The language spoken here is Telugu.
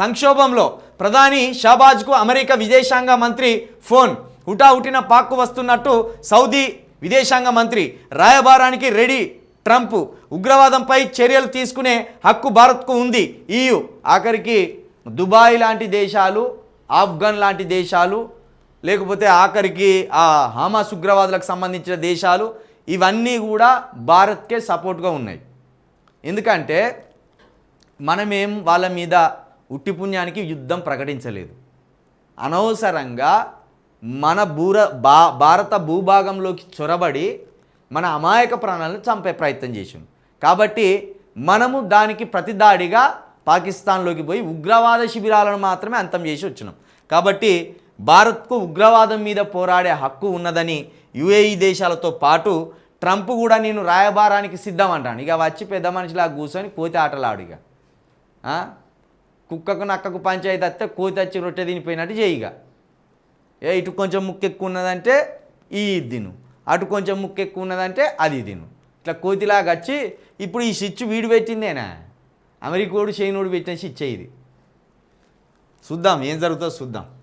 సంక్షోభంలో ప్రధాని షాబాజ్కు అమెరికా విదేశాంగ మంత్రి ఫోన్. హుటాహుటిన పాక్కు వస్తున్నట్టు సౌదీ విదేశాంగ మంత్రి రాయబారానికి రెడీ ట్రంప్. ఉగ్రవాదంపై చర్యలు తీసుకునే హక్కు భారత్కు ఉంది. ఈయు ఆఖరికి దుబాయ్ లాంటి దేశాలు ఆఫ్ఘన్ లాంటి దేశాలు లేకపోతే ఆఖరికి ఆ హమాస్ ఉగ్రవాదులకు సంబంధించిన దేశాలు ఇవన్నీ కూడా భారత్కే సపోర్ట్గా ఉన్నాయి. ఎందుకంటే మనమేం వాళ్ళ మీద ఉట్టి పుణ్యానికి యుద్ధం ప్రకటించలేదు. అనవసరంగా మన భూర బా భారత భూభాగంలోకి చొరబడి మన అమాయక ప్రాణాలను చంపే ప్రయత్నం చేసాం కాబట్టి మనము దానికి ప్రతిదాడిగా పాకిస్తాన్లోకి పోయి ఉగ్రవాద శిబిరాలను మాత్రమే అంతం చేసి వచ్చినాం. కాబట్టి భారత్కు ఉగ్రవాదం మీద పోరాడే హక్కు ఉన్నదని యుఏఈ దేశాలతో పాటు ట్రంప్ కూడా నేను రాయబారానికి సిద్ధం అంటాను. ఇక వచ్చి పెద్ద మనిషిలా కూర్చొని కోతి ఆటలాడు ఇక. కుక్కకు నక్కకు పంచాయతీ వస్తే కోతి వచ్చి రొట్టె తినిపోయినట్టు చేయిగా ఏ ఇటు కొంచెం ముక్కు ఎక్కువ ఉన్నదంటే ఈ తిను. అటు కొంచెం ముక్కు ఎక్కువ ఉన్నదంటే అది తిను. ఇట్లా కోతిలాగా వచ్చి ఇప్పుడు ఈ స్విచ్ వీడు పెట్టిందేనా? అమెరికోడు చైనోడు పెట్టిన స్విచ్ ఇది. చూద్దాం ఏం జరుగుతుందో చూద్దాం.